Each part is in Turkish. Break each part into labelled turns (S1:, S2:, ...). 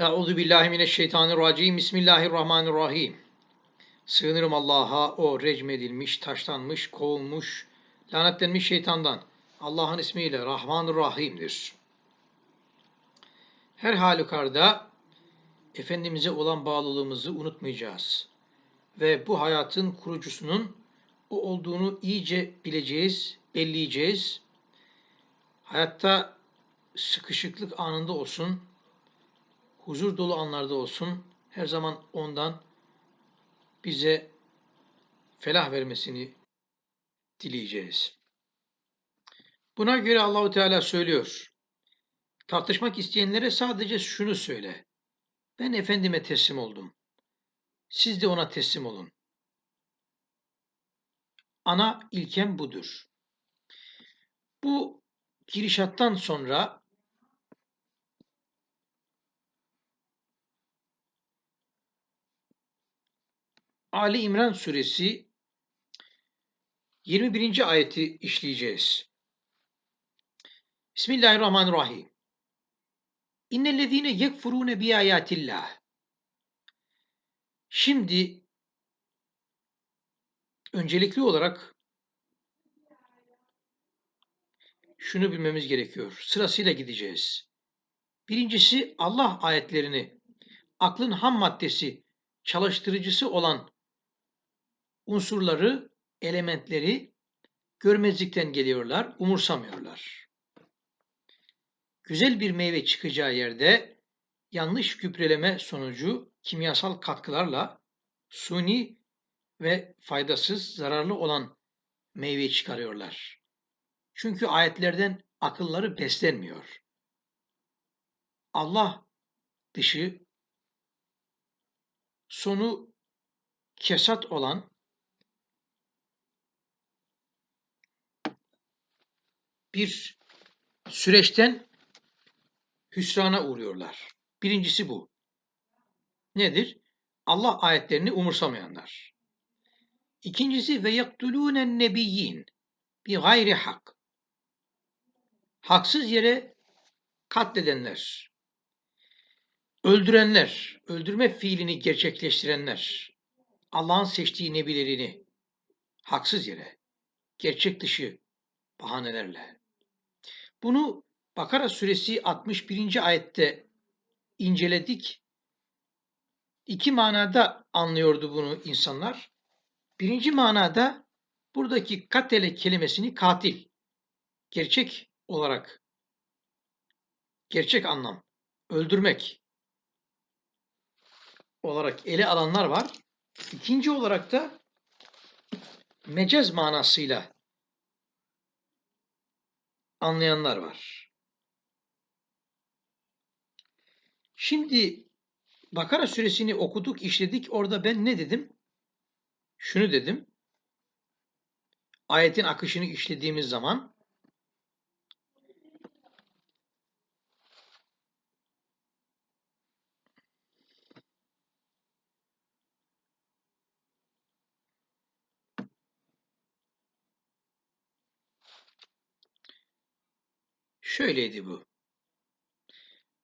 S1: Euzu billahi mineşşeytanirracim. Bismillahirrahmanirrahim. Sığınırım Allah'a o recmedilmiş, taşlanmış, kovulmuş, lanetlenmiş şeytandan. Allah'ın ismiyle Rahmanur Rahim'dir. Her halükarda Efendimiz'e olan bağlılığımızı unutmayacağız. Ve bu hayatın kurucusunun o olduğunu iyice bileceğiz, belleyeceğiz. Hayatta sıkışıklık anında olsun, huzur dolu anlarda olsun, her zaman ondan bize felah vermesini dileyeceğiz. Buna göre Allahu Teala söylüyor. Tartışmak isteyenlere sadece şunu söyle. Ben efendime teslim oldum. Siz de ona teslim olun. Ana ilkem budur. Bu girişattan sonra Ali İmran suresi 21. ayeti işleyeceğiz. Bismillahirrahmanirrahim. İnnellezîne yekfurûne bi ayatillah. Şimdi öncelikli olarak şunu bilmemiz gerekiyor. Sırasıyla gideceğiz. Birincisi Allah ayetlerini aklın ham maddesi, çalıştırıcısı olan unsurları, elementleri görmezlikten geliyorlar, umursamıyorlar. Güzel bir meyve çıkacağı yerde yanlış gübreleme sonucu kimyasal katkılarla suni ve faydasız, zararlı olan meyveyi çıkarıyorlar. Çünkü ayetlerden akılları beslenmiyor. Allah dışı sonu kesat olan bir süreçten hüsrana uğruyorlar. Birincisi bu. Nedir? Allah ayetlerini umursamayanlar. İkincisi ve yaktulûnen nebiyyin bi gayri hak. Haksız yere katledenler, öldürenler, öldürme fiilini gerçekleştirenler, Allah'ın seçtiği nebilerini haksız yere, gerçek dışı bahanelerle. Bunu Bakara suresi 61. ayette inceledik. İki manada anlıyordu bunu insanlar. Birinci manada buradaki katele kelimesini katil, gerçek olarak, gerçek anlam, öldürmek olarak ele alanlar var. İkinci olarak da mecaz manasıyla anlayanlar var. Şimdi Bakara suresini okuduk, işledik. Orada ben ne dedim? Şunu dedim. Ayetin akışını işlediğimiz zaman şöyleydi bu.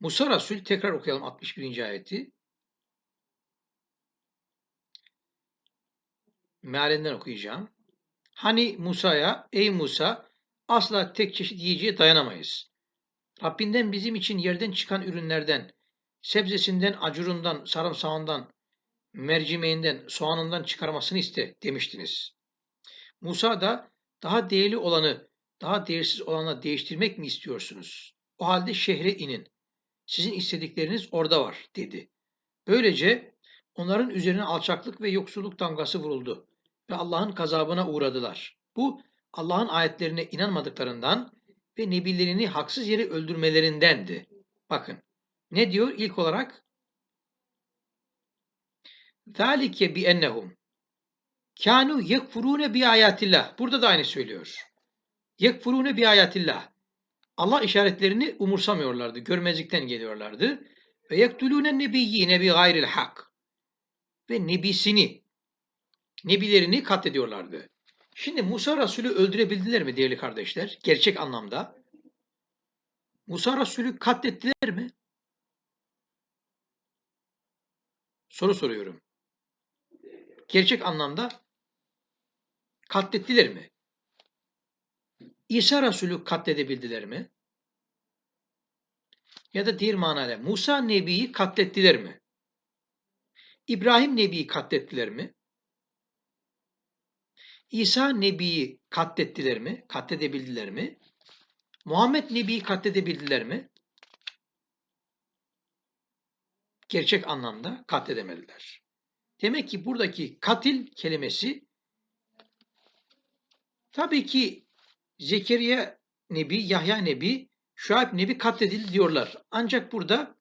S1: Musa Resul tekrar okuyalım 61. ayeti. Mealinden okuyacağım. Hani Musa'ya, ey Musa asla tek çeşit yiyeceğe dayanamayız. Rabbinden bizim için yerden çıkan ürünlerden, sebzesinden, acurundan, sarımsağından, mercimeğinden, soğanından çıkarmasını iste demiştiniz. Musa da daha değerli olanı, daha değersiz olanla değiştirmek mi istiyorsunuz? O halde şehre inin. Sizin istedikleriniz orada var dedi. Böylece onların üzerine alçaklık ve yoksulluk damgası vuruldu ve Allah'ın gazabına uğradılar. Bu Allah'ın ayetlerine inanmadıklarından ve nebilerini haksız yere öldürmelerindendi. Bakın ne diyor ilk olarak? ذَٰلِكَ بِأَنَّهُمْ kânû yekfurûne bi ayatillah. Burada da aynı söylüyor. Yekfurûne bi ayatillah. Allah işaretlerini umursamıyorlardı, görmezlikten geliyorlardı. Ve yektulûne nebiyyine bi gayril hak. Ve nebisini, nebilerini katlediyorlardı. Şimdi Musa Resulü öldürebildiler mi değerli kardeşler? Gerçek anlamda. Musa Resulü katlettiler mi? Soru soruyorum. Gerçek anlamda katlettiler mi? İsa Resulü katledebildiler mi? Ya da diğer manayla Musa Nebi'yi katlettiler mi? İbrahim Nebi'yi katlettiler mi? İsa Nebi'yi katlettiler mi? Katledebildiler mi? Muhammed Nebi'yi katledebildiler mi? Gerçek anlamda katledemediler. Demek ki buradaki katil kelimesi tabii ki Zekeriya Nebi, Yahya Nebi, Şuayb Nebi katledildi diyorlar. Ancak burada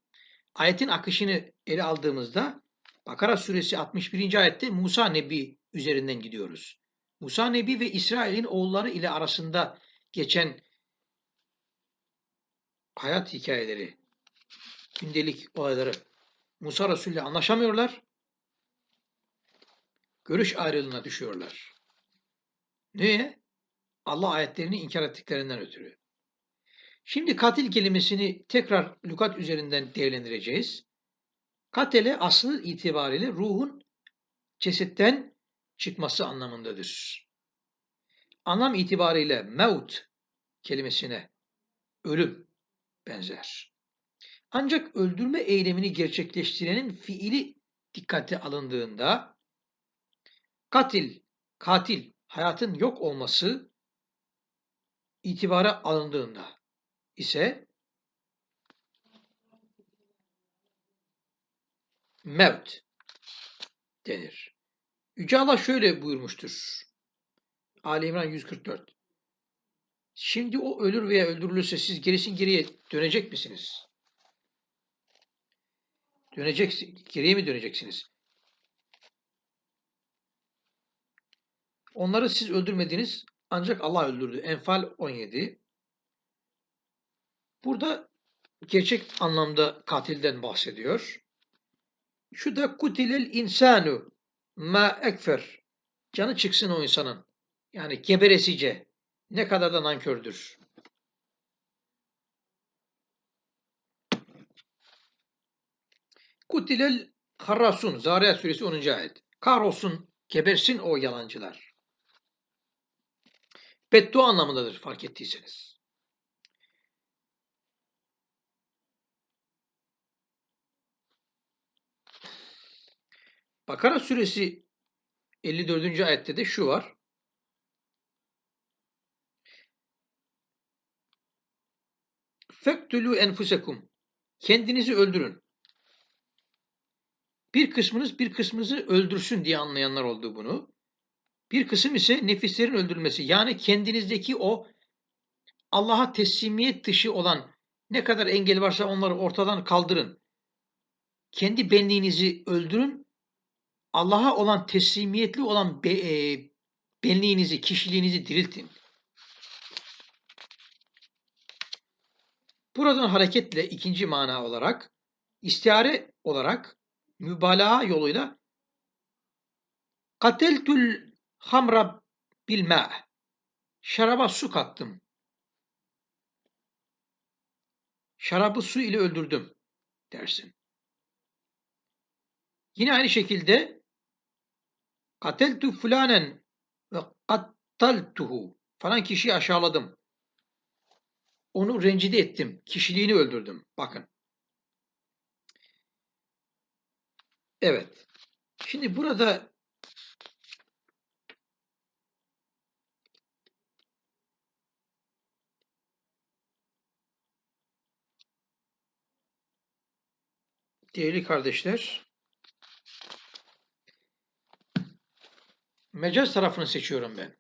S1: ayetin akışını ele aldığımızda Bakara suresi 61. ayette Musa Nebi üzerinden gidiyoruz. Musa Nebi ve İsrail'in oğulları ile arasında geçen hayat hikayeleri, gündelik olayları Musa Resulü ile anlaşamıyorlar. Görüş ayrılığına düşüyorlar. Niye? Allah ayetlerini inkar ettiklerinden ötürü. Şimdi katil kelimesini tekrar lügat üzerinden değerlendireceğiz. Katele aslı itibariyle ruhun cesetten çıkması anlamındadır. Anlam itibariyle mevt kelimesine ölüm benzer. Ancak öldürme eylemini gerçekleştirenin fiili dikkate alındığında katil, katil, hayatın yok olması itibara alındığında ise mevt denir. Yüce Allah şöyle buyurmuştur. Ali İmran 144. Şimdi o ölür veya öldürülürse siz gerisin geriye dönecek misiniz? Dönecek, geriye mi döneceksiniz? Onları siz öldürmediniz ancak Allah öldürdü. Enfal 17. Burada gerçek anlamda katilden bahsediyor. Şu da kutilel insanu ma ekfer. Canı çıksın o insanın. Yani geberesice. Ne kadar da nankördür. Kutilel harrasun. Zariyat suresi 10. ayet. Kahrolsun, gebersin o yalancılar. Beddua anlamındadır fark ettiyseniz. Bakara suresi 54. ayette de şu var. Fektülü enfusekum. Kendinizi öldürün. Bir kısmınız bir kısmınızı öldürsün diye anlayanlar oldu bunu. Bir kısım ise nefislerin öldürülmesi. Yani kendinizdeki o Allah'a teslimiyet dışı olan ne kadar engel varsa onları ortadan kaldırın. Kendi benliğinizi öldürün. Allah'a olan teslimiyetli olan e, benliğinizi, kişiliğinizi diriltin. Buradan hareketle ikinci mana olarak istihare olarak mübalağa yoluyla kateltül hamra bilme şaraba su kattım. Şarabı su ile öldürdüm dersin. Yine aynı şekilde kateltu fulanen ve kattaltuhu falan kişiyi aşağıladım. Onu rencide ettim. Kişiliğini öldürdüm. Bakın. Evet. Şimdi burada değerli kardeşler mecaz tarafını seçiyorum ben.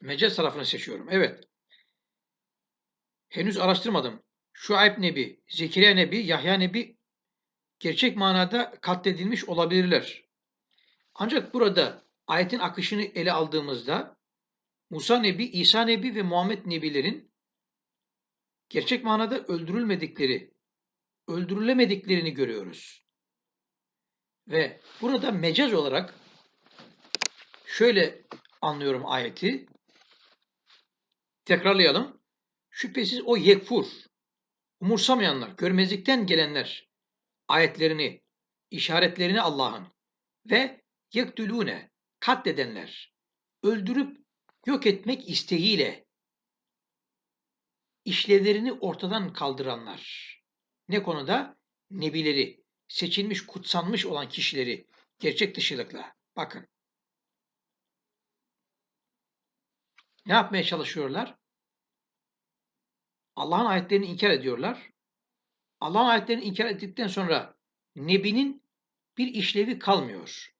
S1: Mecaz tarafını seçiyorum. Evet. Henüz araştırmadım. Şuayb Nebi, Zekeriya Nebi, Yahya Nebi gerçek manada katledilmiş olabilirler. Ancak burada ayetin akışını ele aldığımızda Musa Nebi, İsa Nebi ve Muhammed Nebilerin gerçek manada öldürülmedikleri, öldürülemediklerini görüyoruz. Ve burada mecaz olarak şöyle anlıyorum ayeti. Tekrarlayalım. Şüphesiz o yekfur, umursamayanlar, görmezlikten gelenler ayetlerini işaretlerini Allah'ın ve yektülûne katledenler, öldürüp yok etmek isteğiyle işlevlerini ortadan kaldıranlar. Ne konuda? Nebileri, seçilmiş, kutsanmış olan kişileri gerçek dışılıkla. Bakın. Ne yapmaya çalışıyorlar? Allah'ın ayetlerini inkar ediyorlar. Allah'ın ayetlerini inkar ettikten sonra Nebi'nin bir işlevi kalmıyor.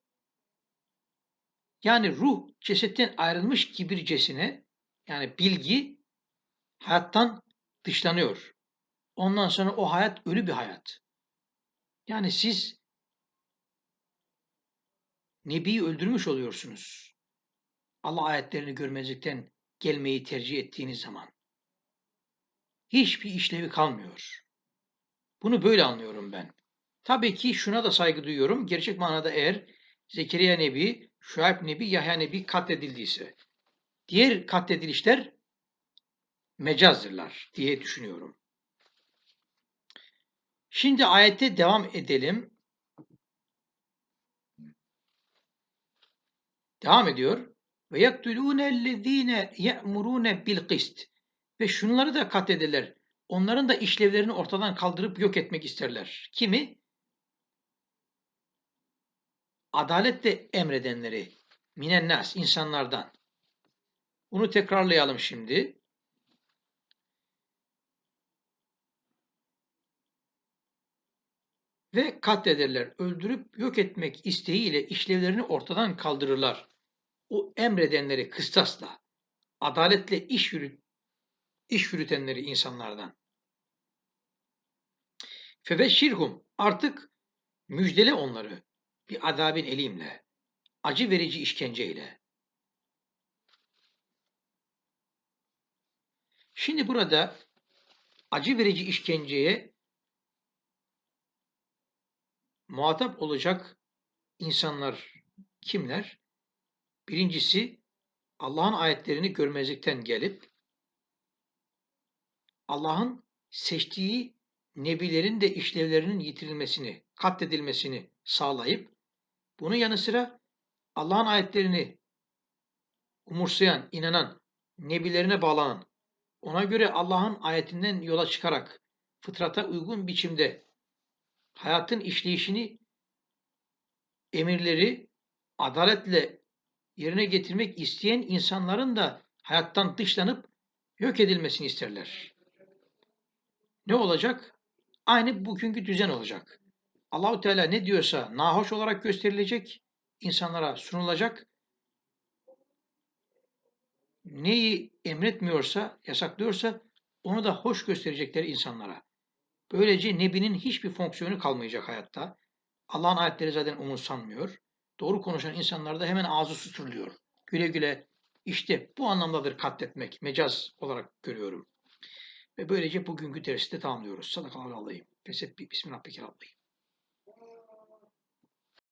S1: Yani ruh cesetten ayrılmış kibircesine yani bilgi hayattan dışlanıyor. Ondan sonra o hayat ölü bir hayat. Yani siz Nebi'yi öldürmüş oluyorsunuz. Allah ayetlerini görmezlikten gelmeyi tercih ettiğiniz zaman. Hiçbir işlevi kalmıyor. Bunu böyle anlıyorum ben. Tabii ki şuna da saygı duyuyorum. Gerçek manada eğer Zekeriya Nebi, Şuayb Nebi, Yahya Nebi katledildiyse. Diğer katledilişler mecazdırlar diye düşünüyorum. Şimdi ayette devam edelim. Devam ediyor. Ve yaktulûne ellezîne ye'murûne bil kist. Ve şunları da katlederler. Onların da işlevlerini ortadan kaldırıp yok etmek isterler. Kimi? Adaletle emredenleri. Minennas, insanlardan. Bunu tekrarlayalım şimdi. Ve katlederler, öldürüp yok etmek isteğiyle işlevlerini ortadan kaldırırlar. O emredenleri kıstasla, adaletle iş, yürüt, iş yürütenleri insanlardan. Febeşşirhum artık müjdele onları bir azabin elimle, acı verici işkenceyle. Şimdi burada acı verici işkenceye muhatap olacak insanlar kimler? Birincisi Allah'ın ayetlerini görmezlikten gelip Allah'ın seçtiği nebilerin de işlevlerinin yitirilmesini, katledilmesini sağlayıp bunun yanı sıra Allah'ın ayetlerini umursayan, inanan, nebilerine bağlanan, ona göre Allah'ın ayetinden yola çıkarak fıtrata uygun biçimde hayatın işleyişini, emirleri adaletle yerine getirmek isteyen insanların da hayattan dışlanıp yok edilmesini isterler. Ne olacak? Aynı bugünkü düzen olacak. Allahu Teala ne diyorsa nahoş olarak gösterilecek, insanlara sunulacak. Neyi emretmiyorsa, yasaklıyorsa onu da hoş gösterecekler insanlara. Böylece Nebi'nin hiçbir fonksiyonu kalmayacak hayatta. Allah'ın ayetleri zaten umursanmıyor. Doğru konuşan insanlarda hemen ağzı susturuluyor. Güle güle işte bu anlamdadır katletmek, mecaz olarak görüyorum. Ve böylece bugünkü dersi de tamamlıyoruz. Sadakallahu aleyhi. Fesebbi bismillahirrahmanirrahim.